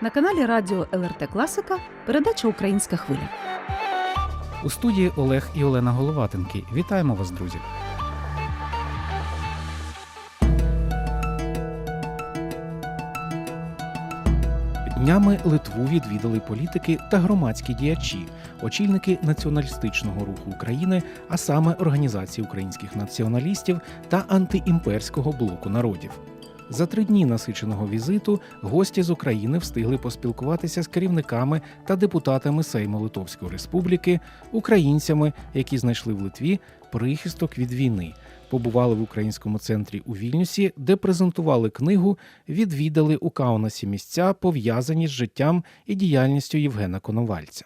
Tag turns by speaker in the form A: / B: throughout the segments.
A: На каналі Радіо ЛРТ Класика передача Українська хвиля.
B: У студії Олег і Олена Головатенки. Вітаємо вас, друзі. Днями Литву відвідали політики та громадські діячі, очільники націоналістичного руху України, а саме Організації українських націоналістів та антиімперського блоку народів. За три дні насиченого візиту гості з України встигли поспілкуватися з керівниками та депутатами Сейму Литовської Республіки, українцями, які знайшли в Литві прихисток від війни, побували в українському центрі у Вільнюсі, де презентували книгу, відвідали у Каунасі місця, пов'язані з життям і діяльністю Євгена Коновальця.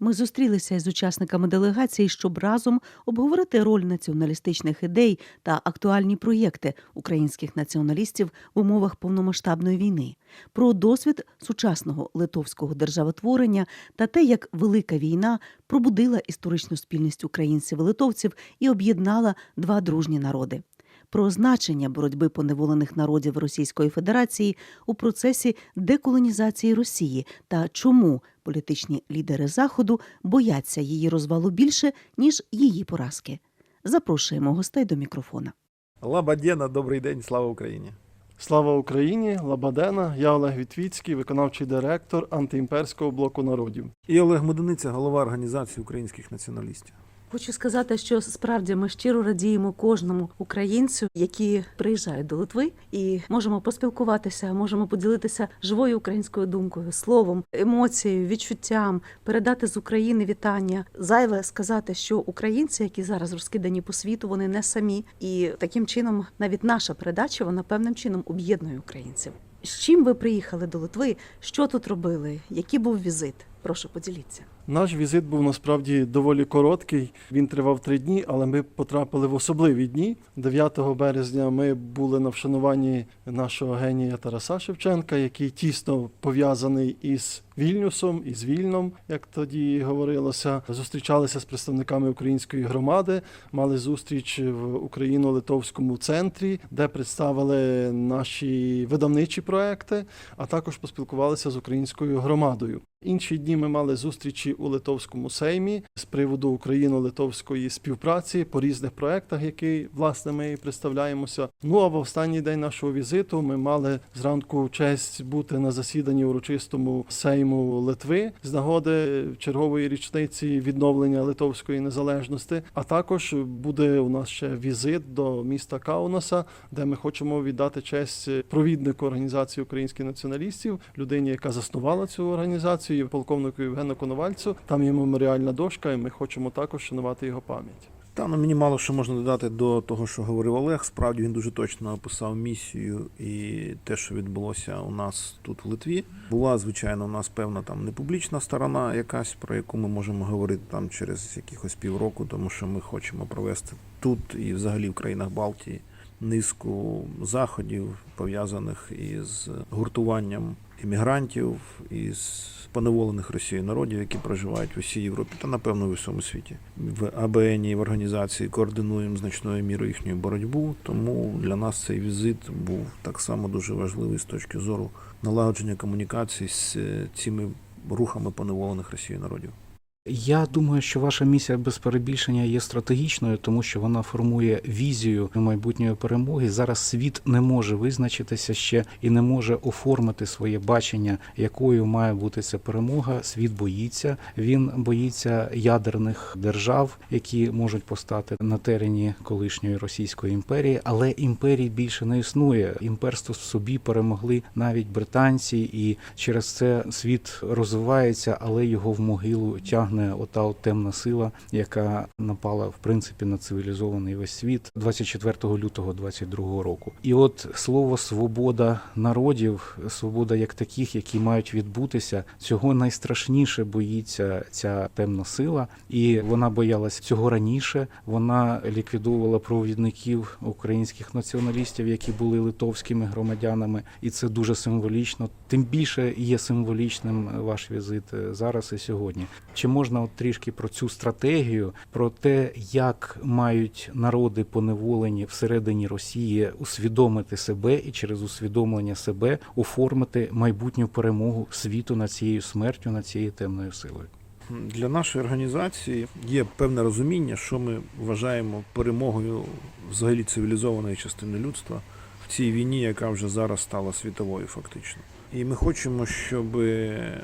A: Ми зустрілися із учасниками делегації, щоб разом обговорити роль націоналістичних ідей та актуальні проєкти українських націоналістів в умовах повномасштабної війни, про досвід сучасного литовського державотворення та те, як велика війна пробудила історичну спільність українців і литовців і об'єднала два дружні народи. Про значення боротьби поневолених народів Російської Федерації у процесі деколонізації Росії та чому політичні лідери Заходу бояться її розвалу більше, ніж її поразки. Запрошуємо гостей до мікрофона.
C: Лабадєна, добрий день, слава Україні.
D: Слава Україні! Лабадена, я Олег Вітвіцький, виконавчий директор антиімперського блоку народів.
C: І Олег Медуниця, голова організації українських націоналістів.
A: Хочу сказати, що справді ми щиро радіємо кожному українцю, які приїжджають до Литви, і можемо поспілкуватися, можемо поділитися живою українською думкою, словом, емоцією, відчуттям, передати з України вітання. Зайве сказати, що українці, які зараз розкидані по світу, вони не самі, і таким чином навіть наша передача вона певним чином об'єднує українців. З чим ви приїхали до Литви? Що тут робили? Який був візит? Прошу поділіться.
D: Наш візит був насправді доволі короткий. Він тривав три дні, але ми потрапили в особливі дні. 9 березня ми були на вшануванні нашого генія Тараса Шевченка, який тісно пов'язаний із Вільнюсом, із Вільном, як тоді говорилося. Зустрічалися з представниками української громади, мали зустріч в Україно-Литовському центрі, де представили наші видавничі проекти, а також поспілкувалися з українською громадою. Інші дні ми мали зустрічі у Литовському сеймі з приводу Україно-Литовської співпраці по різних проектах, які власне ми представляємося. Ну а в останній день нашого візиту ми мали зранку честь бути на засіданні урочистому сейму Литви з нагоди чергової річниці відновлення Литовської незалежності. А також буде у нас ще візит до міста Каунаса, де ми хочемо віддати честь провіднику організації українських націоналістів, людині, яка заснувала цю організацію, полковнику Євгену Коновальцю. Там є меморіальна дошка, і ми хочемо також шанувати його пам'ять.
C: Та ну мені мало що можна додати до того, що говорив Олег. Справді він дуже точно описав місію і те, що відбулося у нас тут в Литві. Була звичайно у нас певна там непублічна сторона, якась про яку ми можемо говорити там через якихось півроку, тому що ми хочемо провести тут і взагалі в країнах Балтії низку заходів пов'язаних із гуртуванням іммігрантів із поневолених Росією народів, які проживають в усій Європі та напевно в усьому світі. В АБН і в організації координуємо значною мірою їхню боротьбу. Тому для нас цей візит був так само дуже важливий з точки зору налагодження комунікацій з е, цими рухами поневолених Росією народів.
B: Я думаю, що ваша місія без перебільшення є стратегічною, тому що вона формує візію майбутньої перемоги. Зараз світ не може визначитися ще і не може оформити своє бачення, якою має бути ця перемога. Світ боїться. Він боїться ядерних держав, які можуть постати на терені колишньої Російської імперії, але імперії більше не існує. Імперство в собі перемогли навіть британці, і через це світ розвивається, але його в могилу тягне ота от темна сила, яка напала в принципі на цивілізований весь світ 24 лютого 22 року. І от слово свобода народів, свобода як таких, які мають відбутися, цього найстрашніше боїться ця темна сила, і вона боялась цього раніше. Вона ліквідовувала провідників українських націоналістів, які були литовськими громадянами, і це дуже символічно. Тим більше є символічним ваш візит зараз і сьогодні. Чи може можна от трішки про цю стратегію, про те, як мають народи поневолені всередині Росії усвідомити себе і через усвідомлення себе оформити майбутню перемогу світу над цією смертю, над цією темною силою.
C: Для нашої організації є певне розуміння, що ми вважаємо перемогою взагалі цивілізованої частини людства в цій війні, яка вже зараз стала світовою, фактично. І ми хочемо, щоб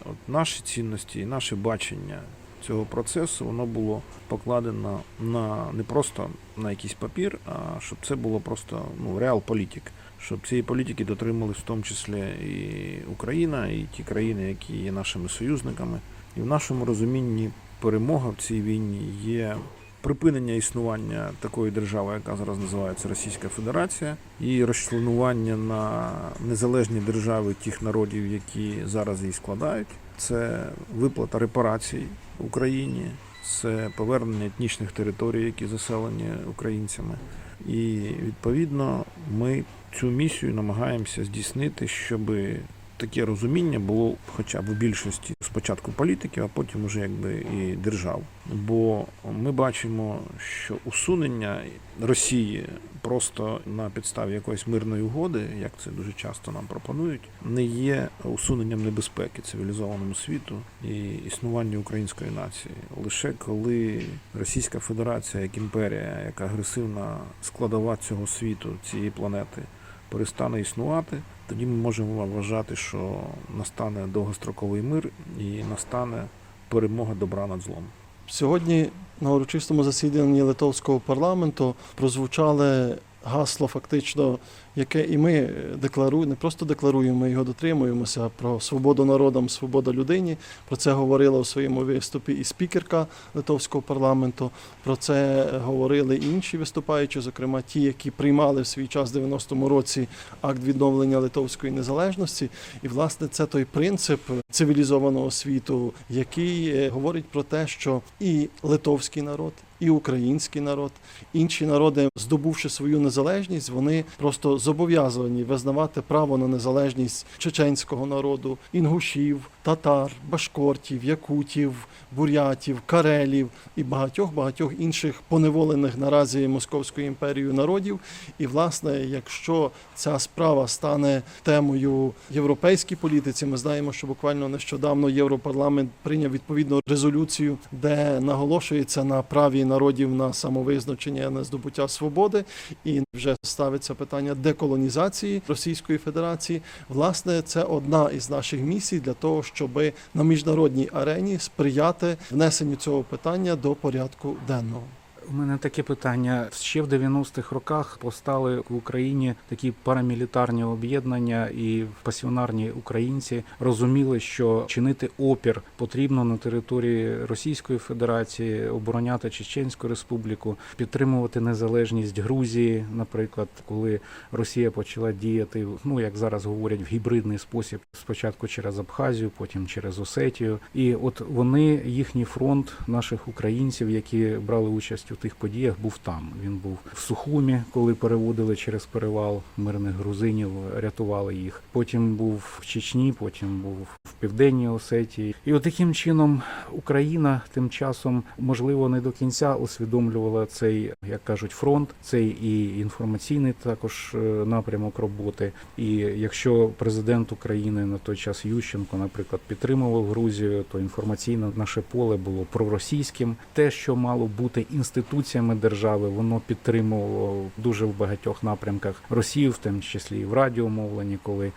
C: от наші цінності і наше бачення цього процесу воно було покладено на не просто на якийсь папір, а щоб це було просто ну реал політик. Щоб цієї політики дотримались в тому числі і Україна, і ті країни, які є нашими союзниками. І в нашому розумінні перемога в цій війні є припинення існування такої держави, яка зараз називається Російська Федерація, і розчленування на незалежні держави тих народів, які зараз її складають. Це виплата репарацій Україні, це повернення етнічних територій, які заселені українцями. І відповідно ми цю місію намагаємося здійснити, щоби таке розуміння було хоча б у більшості спочатку політиків, а потім уже якби і держав. Бо ми бачимо, що усунення Росії просто на підставі якоїсь мирної угоди, як це дуже часто нам пропонують, не є усуненням небезпеки цивілізованому світу і існуванню української нації. Лише коли Російська Федерація як імперія, як агресивна складова цього світу, цієї планети, перестане існувати, тоді ми можемо вважати, що настане довгостроковий мир і настане перемога добра над злом.
D: Сьогодні на урочистому засіданні литовського парламенту прозвучали гасло, фактично, яке і ми декларуємо, не просто декларуємо, ми його дотримуємося про свободу народам, свобода людині. Про це говорила у своєму виступі і спікерка литовського парламенту. Про це говорили і інші виступаючі, зокрема ті, які приймали в свій час в 90-му році акт відновлення литовської незалежності. І власне це той принцип цивілізованого світу, який е, говорить про те, що і литовський народ. І український народ, інші народи, здобувши свою незалежність, вони просто зобов'язані визнавати право на незалежність чеченського народу, інгушів, татар, башкортів, якутів, бурятів, карелів і багатьох багатьох інших поневолених наразі Московською імперією народів. І власне, якщо ця справа стане темою європейській політиці, ми знаємо, що буквально нещодавно Європарламент прийняв відповідну резолюцію, де наголошується на праві народів на самовизначення, на здобуття свободи, і вже ставиться питання деколонізації Російської Федерації. Власне, це одна із наших місій для того, щоб на міжнародній арені сприяти внесенню цього питання до порядку денного.
B: У мене таке питання. Ще в 90-х роках постали в Україні такі парамілітарні об'єднання, і пасіонарні українці розуміли, що чинити опір потрібно на території Російської Федерації, обороняти Чеченську Республіку, підтримувати незалежність Грузії, наприклад, коли Росія почала діяти, ну як зараз говорять, в гібридний спосіб, спочатку через Абхазію, потім через Осетію. І от вони, їхній фронт наших українців, які брали участь у тих подіях, був там. Він був в Сухумі, коли переводили через перевал мирних грузинів, рятували їх. Потім був в Чечні, потім був в Південній Осетії. І от таким чином Україна тим часом, можливо, не до кінця усвідомлювала цей, як кажуть, фронт, цей і інформаційний також е, напрямок роботи. І якщо президент України на той час Ющенко, наприклад, підтримував Грузію, то інформаційне наше поле було проросійським. Те, що мало бути інституціями держави, воно підтримувало дуже в багатьох напрямках Росію, в тому числі і в радіомовленні, коли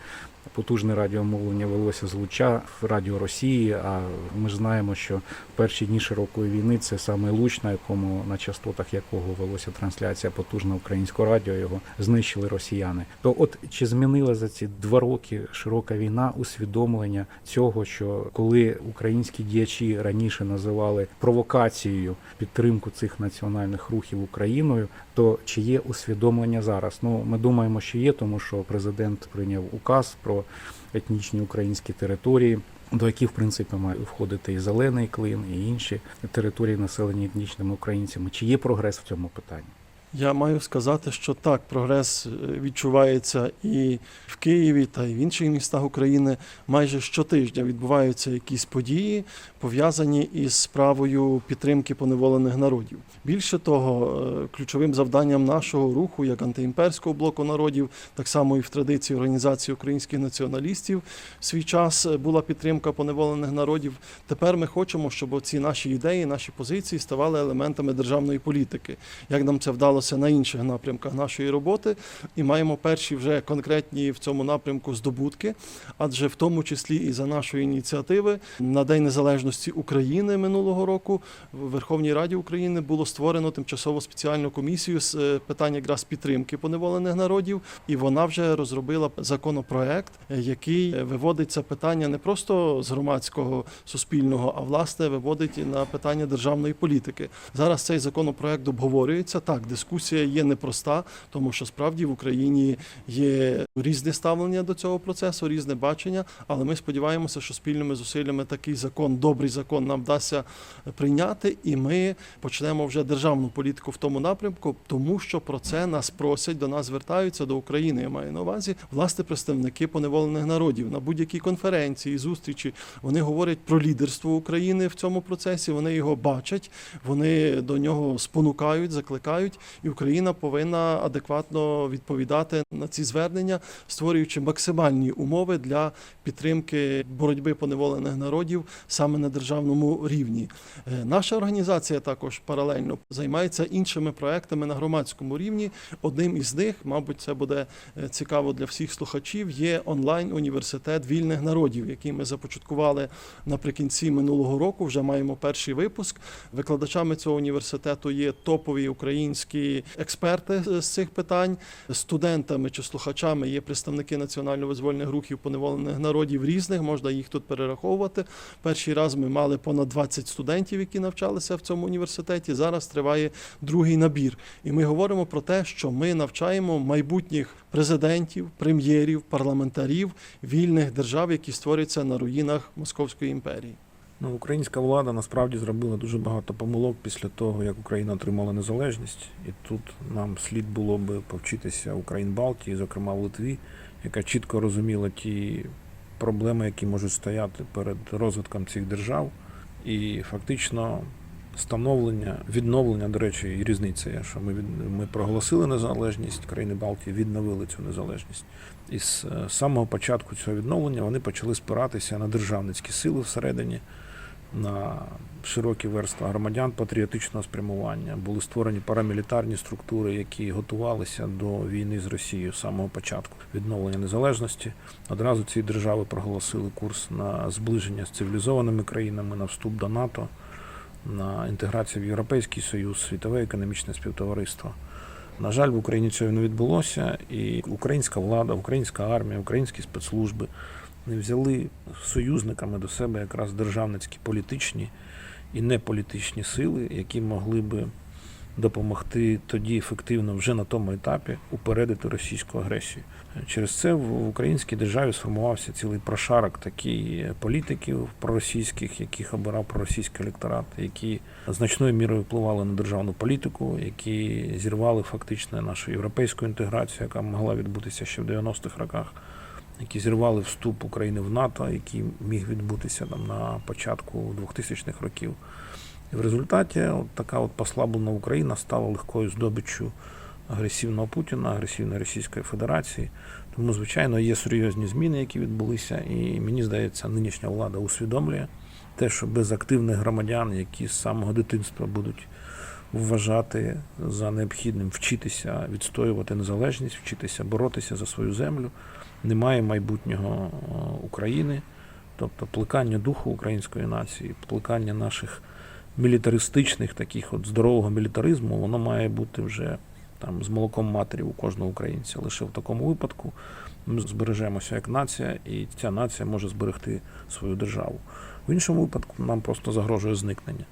B: потужне радіомовлення велося з Луча в Радіо Росії. А ми ж знаємо, що в перші дні широкої війни це саме Луч, на якому на частотах якого велося трансляція потужна українського радіо. Його знищили росіяни. То, от чи змінила за ці два роки широка війна усвідомлення цього, що коли українські діячі раніше називали провокацією підтримку цих національних рухів Україною, то чи є усвідомлення зараз? Ну ми думаємо, що є, тому що президент прийняв указ про етнічні українські території. До яких, в принципі, має входити і зелений клин, і інші території, населені етнічними українцями. Чи є прогрес в цьому питанні?
D: Я маю сказати, що так, прогрес е, відчувається і в Києві, та й в інших містах України. Майже щотижня відбуваються якісь події, пов'язані із справою підтримки поневолених народів. Більше того, е, ключовим завданням нашого руху, як антиімперського блоку народів, так само і в традиції організації українських націоналістів, в свій час е, була підтримка поневолених народів. Тепер ми хочемо, щоб ці наші ідеї, наші позиції ставали елементами державної політики. Як нам це вдалося на інших напрямках нашої роботи, і маємо перші вже конкретні в цьому напрямку здобутки, адже в тому числі і за нашої ініціативи на День Незалежності України минулого року в Верховній Раді України було створено тимчасово спеціальну комісію з е, питань якраз підтримки поневолених народів, і вона вже розробила законопроект, е, який е, виводить це питання не просто з громадського суспільного, а власне виводить на питання державної політики. Зараз цей законопроект обговорюється. Так, дискусія є непроста, тому що справді в Україні є різне ставлення до цього процесу, різне бачення. Але ми сподіваємося, що спільними зусиллями такий закон, добрий закон, нам вдасться прийняти, і ми почнемо вже державну політику в тому напрямку, тому що про це нас просять, до нас звертаються до України. Я маю на увазі власне представники поневолених народів на будь-якій конференції, зустрічі. Вони говорять про лідерство України в цьому процесі. Вони його бачать, вони до нього спонукають, закликають, і Україна повинна адекватно відповідати на ці звернення, створюючи максимальні умови для підтримки боротьби поневолених народів саме на державному рівні. Е, Наша організація також паралельно займається іншими проектами на громадському рівні. Одним із них, мабуть, це буде е, цікаво для всіх слухачів. Є онлайн університет вільних народів, який ми започаткували наприкінці минулого року. Вже маємо перший випуск. Викладачами цього університету є топові українські експерти з цих питань. Студентами чи слухачами є представники національно-визвольних рухів поневолених народів різних. Можна їх тут перераховувати. Перший раз ми мали понад 20 студентів, які навчалися в цьому університеті. Зараз триває другий набір. І ми говоримо про те, що ми навчаємо майбутніх президентів, прем'єрів, парламентарів вільних держав, які створюються на руїнах Московської імперії.
C: Ну, українська влада насправді зробила дуже багато помилок після того, як Україна отримала незалежність. І тут нам слід було би повчитися Україн Балтії, зокрема в Литві, яка чітко розуміла ті проблеми, які можуть стояти перед розвитком цих держав. І фактично становлення, відновлення, до речі, і різниця що ми ми проголосили незалежність країни Балтії, відновили цю незалежність. І з е, самого початку цього відновлення вони почали спиратися на державницькі сили всередині, на широкі верства громадян патріотичного спрямування. Були створені парамілітарні структури, які готувалися до війни з Росією з самого початку відновлення незалежності. Одразу ці держави проголосили курс на зближення з цивілізованими країнами, на вступ до НАТО, на інтеграцію в Європейський Союз, світове економічне співтовариство. На жаль, в Україні цього не відбулося, і українська влада, українська армія, українські спецслужби не взяли союзниками до себе якраз державницькі політичні і неполітичні сили, які могли би допомогти тоді ефективно вже на тому етапі упередити російську агресію. Через це в українській державі сформувався цілий прошарок такий політиків проросійських, яких обирав проросійський електорат, які значною мірою впливали на державну політику, які зірвали фактично нашу європейську інтеграцію, яка могла відбутися ще в 90-х роках, які зірвали вступ України в НАТО, який міг відбутися там на початку 2000-х років. І в результаті от така от послаблена Україна стала легкою здобиччю агресивного Путіна, агресивної Російської Федерації. Тому, звичайно, є серйозні зміни, які відбулися, і мені здається, нинішня влада усвідомлює те, що без активних громадян, які з самого дитинства будуть вважати за необхідним вчитися відстоювати незалежність, вчитися боротися за свою землю, немає майбутнього е, України, тобто плекання духу української нації, плекання наших мілітаристичних, таких от здорового мілітаризму, воно має бути вже там з молоком матері у кожного українця. Лише в такому випадку ми збережемося як нація, і ця нація може зберегти свою державу. В іншому випадку нам просто загрожує зникнення.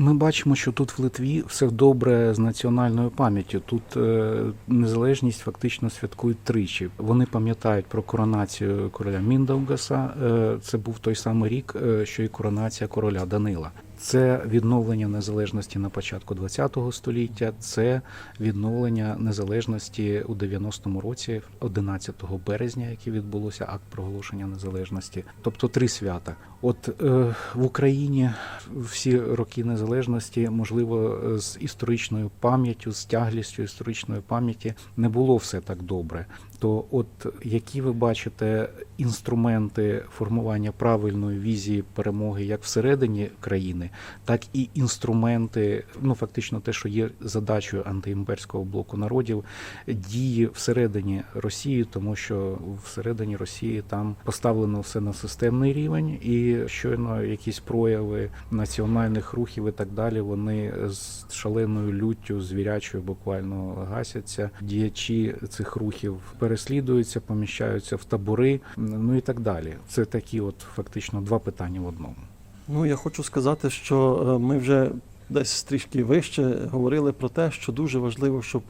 B: Ми бачимо, що тут в Литві все добре з національною пам'яттю. Тут е, незалежність фактично святкують тричі. Вони пам'ятають про коронацію короля Міндаугаса. Е, це був той самий рік, е, що і коронація короля Данила. Це відновлення незалежності на початку ХХ століття, це відновлення незалежності у 90-му році, 11 березня, яке відбулося акт проголошення незалежності. Тобто три свята. От е, в Україні всі роки незалежності, можливо, з історичною пам'яттю, з тяглістю історичної пам'яті не було все так добре. То, от які ви бачите інструменти формування правильної візії перемоги як всередині країни, так і інструменти, ну фактично, те, що є задачею антиімперського блоку народів, дії всередині Росії, тому що всередині Росії там поставлено все на системний рівень, і щойно якісь прояви національних рухів і так далі, вони з шаленою люттю, звірячою буквально гасяться. Діячі цих рухів переслідуються, поміщаються в табори, ну і так далі. Це такі, от фактично, два питання в одному.
D: Ну, я хочу сказати, що е, ми вже десь трішки вище говорили про те, що дуже важливо, щоб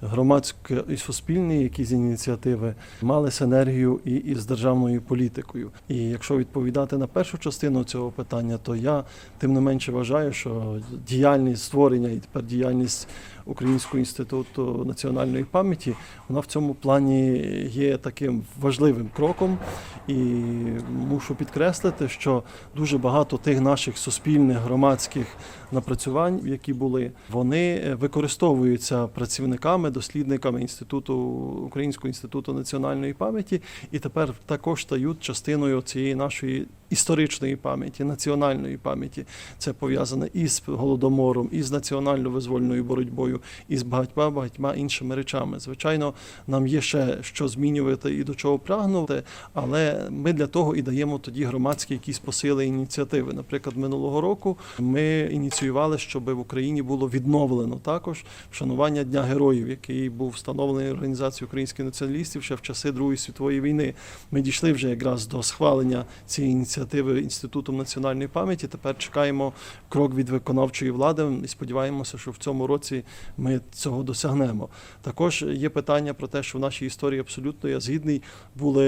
D: громадські і суспільні якісь ініціативи мали синергію і із державною політикою. І якщо відповідати на першу частину цього питання, то я тим не менше вважаю, що діяльність створення і тепер діяльність Українського інституту національної пам'яті, вона в цьому плані є таким важливим кроком. І мушу підкреслити, що дуже багато тих наших суспільних громадських напрацювань, які були, вони використовуються працівниками, дослідниками інституту Українського інституту національної пам'яті, і тепер також стають частиною цієї нашої історичної пам'яті, національної пам'яті. Це пов'язане і з голодомором, і з національно-визвольною боротьбою, і з багатьма багатьма іншими речами. Звичайно, нам є ще що змінювати і до чого прагнути, але ми для того і даємо тоді громадські якісь посили ініціативи. Наприклад, минулого року ми ініціювали, щоб в Україні було відновлено також вшанування Дня Героїв, який був встановлений організацією українських націоналістів ще в часи Другої світової війни. Ми дійшли вже якраз до схвалення цієї ініціативи інститутом національної пам'яті. Тепер чекаємо крок від виконавчої влади і сподіваємося, що в цьому році ми цього досягнемо. Також є питання про те, що в нашій історії абсолютно я згідний були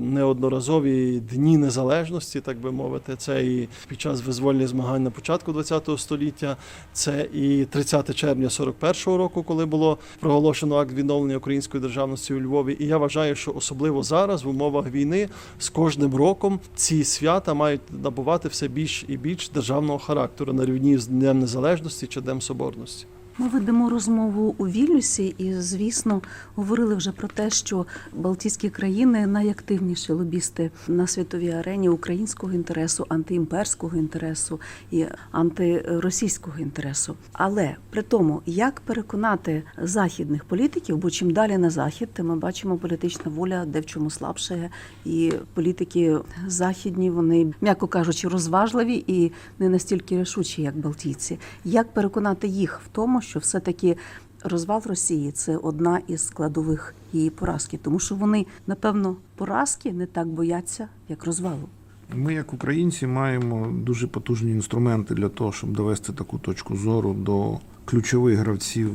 D: неодноразові дні незалежності, так би мовити. Це і під час визвольних змагань на початку ХХ століття, це і 30 червня 41-го року, коли було проголошено акт відновлення української державності у Львові. І я вважаю, що особливо зараз, в умовах війни, з кожним роком ці свята мають набувати все більш і більш державного характеру на рівні з Днем Незалежності чи Днем Соборності.
A: Ми ведемо розмову у Вільнюсі, і звісно говорили вже про те, що Балтійські країни найактивніші лобісти на світовій арені українського інтересу, антиімперського інтересу і антиросійського інтересу. Але при тому, як переконати західних політиків, бо чим далі на захід, тим ми бачимо політична воля, де в чому слабше, і політики західні, вони, м'яко кажучи, розважливі і не настільки рішучі, як балтійці. Як переконати їх в тому, що все-таки розвал Росії це одна із складових її поразки, тому що вони, напевно, поразки не так бояться, як розвалу.
C: Ми, як українці, маємо дуже потужні інструменти для того, щоб довести таку точку зору до ключових гравців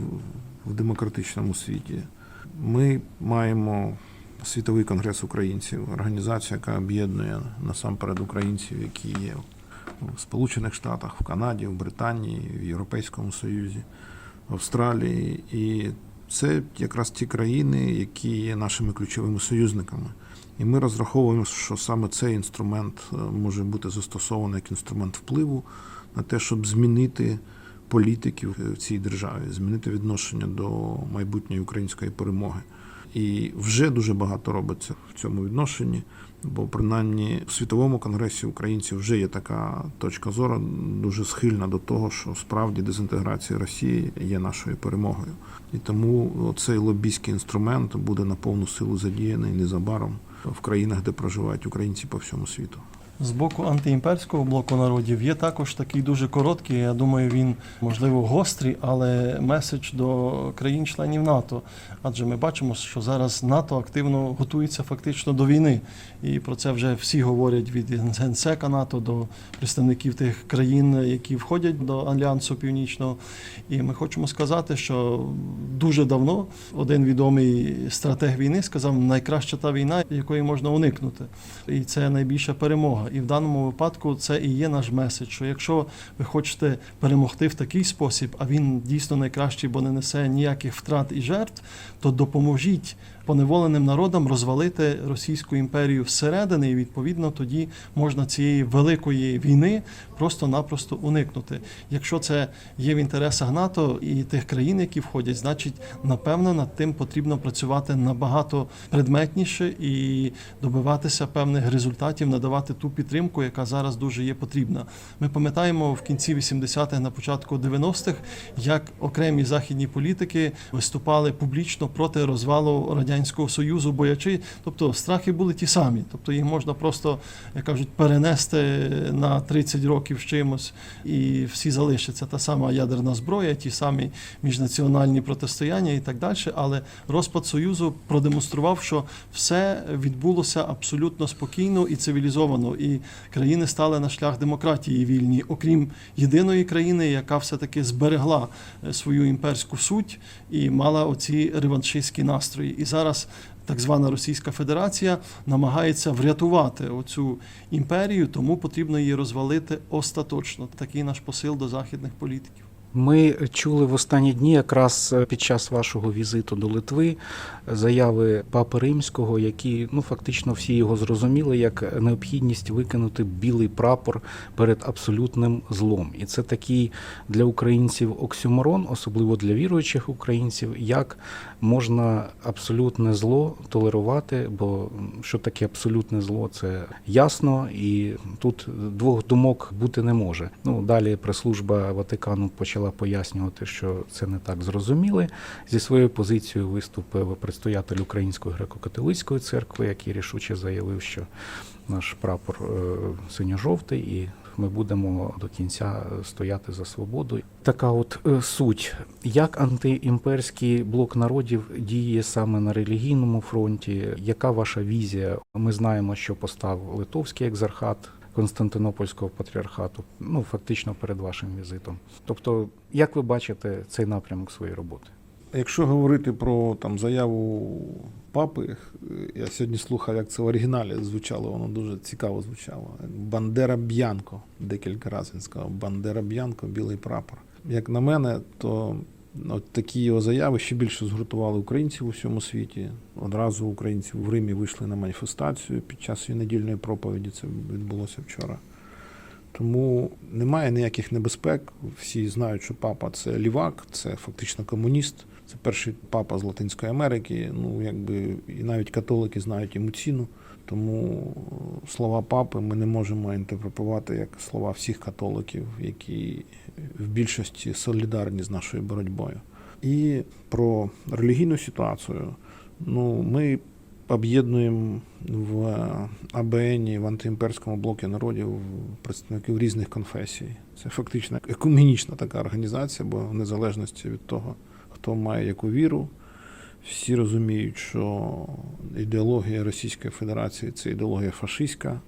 C: в демократичному світі. Ми маємо світовий конгрес українців, організація, яка об'єднує насамперед українців, які є в Сполучених Штатах, в Канаді, в Британії, в Європейському Союзі, Австралії. І це якраз ті країни, які є нашими ключовими союзниками. І ми розраховуємо, що саме цей інструмент е, може бути застосований як інструмент впливу на те, щоб змінити політиків в цій державі, змінити відношення до майбутньої української перемоги. І вже дуже багато робиться в цьому відношенні, бо принаймні в світовому конгресі українців вже є така точка зору, дуже схильна до того, що справді дезінтеграція Росії є нашою перемогою. І тому цей лобійський інструмент буде на повну силу задіяний незабаром в країнах, де проживають українці по всьому світу.
D: З боку антиімперського блоку народів є також такий дуже короткий. Я думаю, він можливо гострий, але меседж до країн-членів НАТО. Адже ми бачимо, що зараз НАТО активно готується фактично до війни, і про це вже всі говорять від генсека НАТО до представників тих країн, які входять до альянсу північного. І ми хочемо сказати, що дуже давно один відомий стратег війни сказав, найкраща та війна, якої можна уникнути, і це найбільша перемога. І в даному випадку це і є наш меседж. Що якщо ви хочете перемогти в такий спосіб, а він дійсно найкращий, бо не несе ніяких втрат і жертв, то допоможіть поневоленим народам розвалити Російську імперію зсередини, і відповідно тоді можна цієї великої війни просто-напросто уникнути. Якщо це є в інтересах НАТО і тих країн, які входять, значить, напевно, над тим потрібно працювати набагато предметніше і добиватися певних результатів, надавати ту підтримку, яка зараз дуже є потрібна. Ми пам'ятаємо в кінці 80-х, на початку 90-х, як окремі західні політики виступали публічно проти розвалу радянського союзу, боячи, тобто страхи були ті самі, тобто їх можна просто, як кажуть, перенести на 30 років з чимось, і всі залишаться. Та сама ядерна зброя, ті самі міжнаціональні протистояння і так далі. Але розпад союзу продемонстрував, що все відбулося абсолютно спокійно і цивілізовано, і країни стали на шлях демократії вільні, окрім єдиної країни, яка все-таки зберегла е, свою імперську суть і мала оці реваншистські настрої. І зараз так звана Російська Федерація намагається врятувати оцю імперію, тому потрібно її розвалити остаточно. Такий наш посил до західних політиків.
B: Ми чули в останні дні, якраз під час вашого візиту до Литви, заяви Папи Римського, які ну фактично всі його зрозуміли як необхідність викинути білий прапор перед абсолютним злом. І це такий для українців оксюморон, особливо для віруючих українців, як можна абсолютне зло толерувати, бо що таке абсолютне зло, це ясно, і тут двох думок бути не може. Ну далі прес-служба Ватикану почала пояснювати, що це не так зрозуміли. Зі своєю позицією виступив предстоятель Української греко-католицької церкви, який рішуче заявив, що наш прапор е, синьо-жовтий і. Ми будемо до кінця стояти за свободу. Така от е, суть, як антиімперський блок народів діє саме на релігійному фронті. Яка ваша візія? Ми знаємо, що постав Литовський екзархат Константинопольського патріархату, ну фактично перед вашим візитом. Тобто, як ви бачите цей напрямок своєї роботи?
C: Якщо говорити про там заяву папи, я сьогодні слухав, як це в оригіналі звучало, воно дуже цікаво звучало. Бандера Б'янко, декілька разів він сказав, Бандера Б'янко, білий прапор. Як на мене, то от такі його заяви ще більше згуртували українців у всьому світі. Одразу українці в Римі вийшли на маніфестацію під час недільної проповіді. Це відбулося вчора. Тому немає ніяких небезпек. Всі знають, що папа це лівак, це фактично комуніст. Це перший папа з Латинської Америки. Ну, якби і навіть католики знають йому ціну. Тому слова папи ми не можемо інтерпретувати як слова всіх католиків, які в більшості солідарні з нашою боротьбою. І про релігійну ситуацію. Ну, ми об'єднуємо в АБН, в антиімперському блокі народів представників різних конфесій. Це фактично екуменічна така організація, бо в незалежності від того, хто має яку віру, всі розуміють, що ідеологія Російської Федерації це ідеологія фашистська,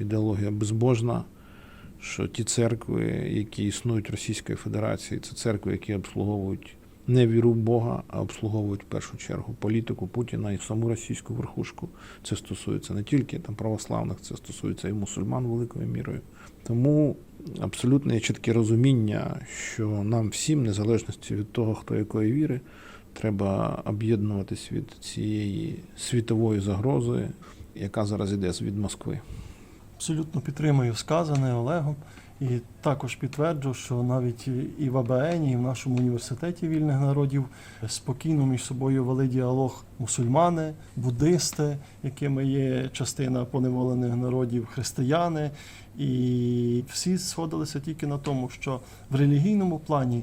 C: ідеологія безбожна, що ті церкви, які існують в Російській Федерації, це церкви, які обслуговують не віру в Бога, а обслуговують в першу чергу політику Путіна і саму російську верхушку. Це стосується не тільки там православних, це стосується і мусульман великою мірою. Тому абсолютно є чітке розуміння, що нам всім, незалежності від того, хто якої віри, треба об'єднуватись від цієї світової загрози, яка зараз іде від Москви.
D: Абсолютно підтримую сказане Олегом. І також підтверджу, що навіть і в АБН, і в нашому університеті вільних народів спокійно між собою вели діалог мусульмани, буддисти, якими є частина поневолених народів, християни. І всі сходилися тільки на тому, що в релігійному плані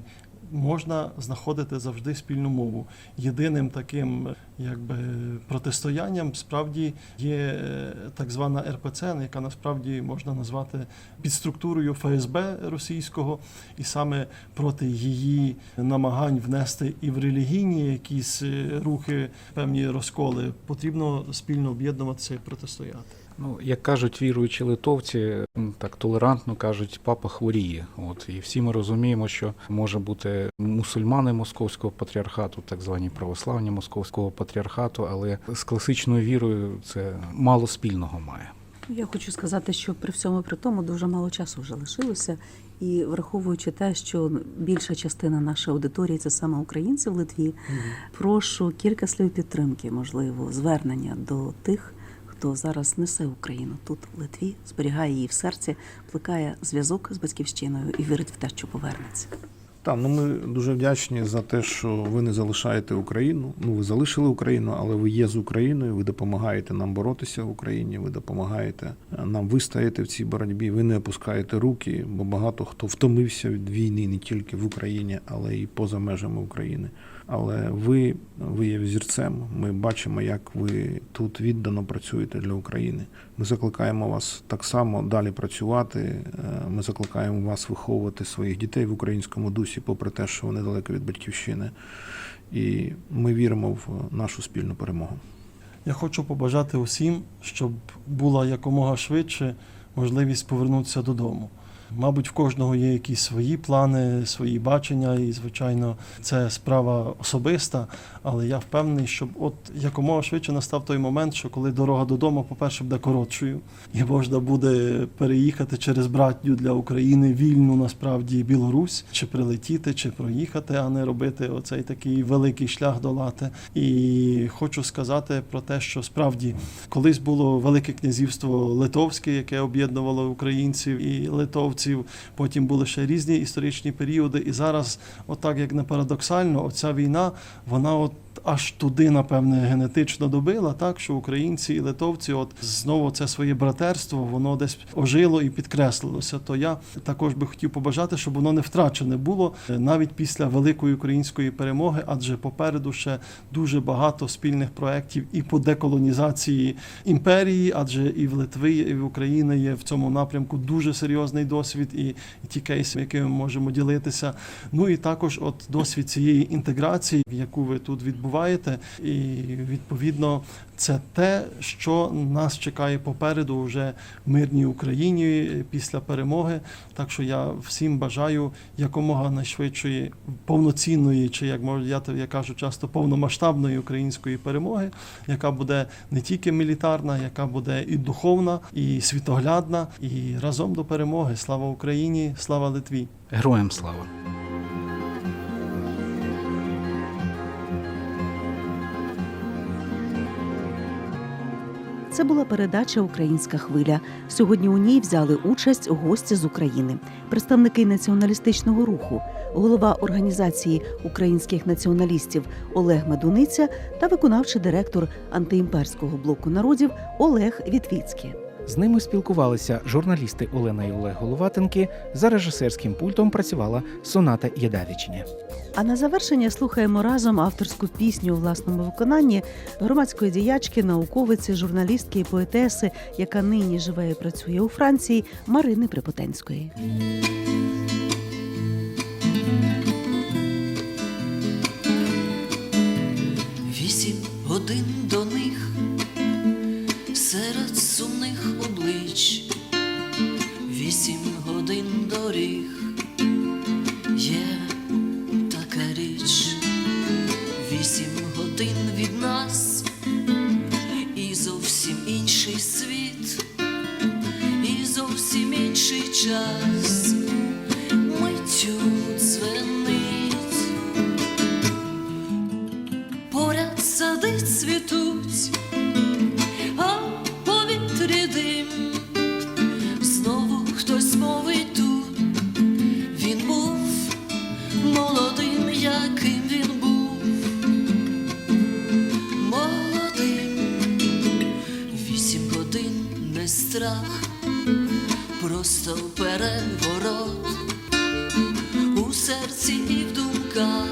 D: можна знаходити завжди спільну мову. Єдиним таким якби протистоянням справді є е, так звана РПЦ, яка насправді можна назвати підструктурою ФСБ російського, і саме проти її намагань внести і в релігійні якісь е, рухи певні розколи потрібно спільно об'єднуватися і протистояти.
B: Ну, як кажуть віруючі литовці, так толерантно кажуть, папа хворіє. От і всі ми розуміємо, що може бути мусульмани московського патріархату, так звані православні московського патріархату, але з класичною вірою це мало спільного має.
A: Я хочу сказати, що при всьому при тому дуже мало часу вже лишилося, і враховуючи те, що більша частина нашої аудиторії це саме українці в Литві, прошу кілька слів підтримки, можливо, звернення до тих, хто зараз несе Україну тут, в Литві, зберігає її в серці, плекає зв'язок з батьківщиною і вірить в те, що повернеться.
C: Так, ну ми дуже вдячні за те, що ви не залишаєте Україну. Ну, ви залишили Україну, але ви є з Україною. Ви допомагаєте нам боротися в Україні. Ви допомагаєте е, нам вистояти в цій боротьбі. Ви не опускаєте руки, бо багато хто втомився від війни не тільки в Україні, але й поза межами України. Але ви, ви є взірцем. Ми бачимо, як ви тут віддано працюєте для України. Ми закликаємо вас так само далі працювати. Е, Ми закликаємо вас виховувати своїх дітей в українському дусі, попри те, що вони далеко від батьківщини. І ми віримо в нашу спільну перемогу.
D: Я хочу побажати усім, щоб була якомога швидше можливість повернутися додому. Мабуть, в кожного є якісь свої плани, свої бачення, і, звичайно, це справа особиста. Але я впевнений, щоб от якомога швидше настав той момент, що коли дорога додому, по-перше, буде коротшою, і можна буде переїхати через братню для України вільну насправді Білорусь, чи прилетіти, чи проїхати, а не робити оцей такий великий шлях долати. І хочу сказати про те, що справді колись було Велике князівство Литовське, яке об'єднувало українців і литовців. Потім були ще різні історичні періоди. І зараз, отак як не парадоксально, оця війна, вона от. Аж туди, напевне, генетично добила, так що українці і литовці, от знову це своє братерство, воно десь ожило і підкреслилося. То я також би хотів побажати, щоб воно не втрачене було е, навіть після великої української перемоги, адже попереду ще дуже багато спільних проєктів і по деколонізації імперії, адже і в Литви, і в Україні є в цьому напрямку дуже серйозний досвід, і, ті кейси, якими ми можемо ділитися. Ну і також, от досвід цієї інтеграції, яку ви тут відбуваєте, і відповідно це те, що нас чекає попереду вже в мирній Україні після перемоги. Так що я всім бажаю якомога найшвидшої повноцінної, чи як можу я, я кажу часто повномасштабної української перемоги, яка буде не тільки мілітарна, яка буде і духовна, і світоглядна, і разом до перемоги. Слава Україні, слава Литві!
B: Героям слава!
A: Це була передача Українська хвиля. Сьогодні у ній взяли участь гості з України, представники націоналістичного руху, голова організації українських націоналістів Олег Медуниця та виконавчий директор антиімперського блоку народів Олег Вітвіцький.
E: З ними спілкувалися журналісти Олена і Олег Головатенки. За режисерським пультом працювала Соната Єдавічня.
A: А на завершення слухаємо разом авторську пісню у власному виконанні громадської діячки, науковиці, журналістки і поетеси, яка нині живе і працює у Франції, Марини Припотенської.
F: Вісім годин серці і в думках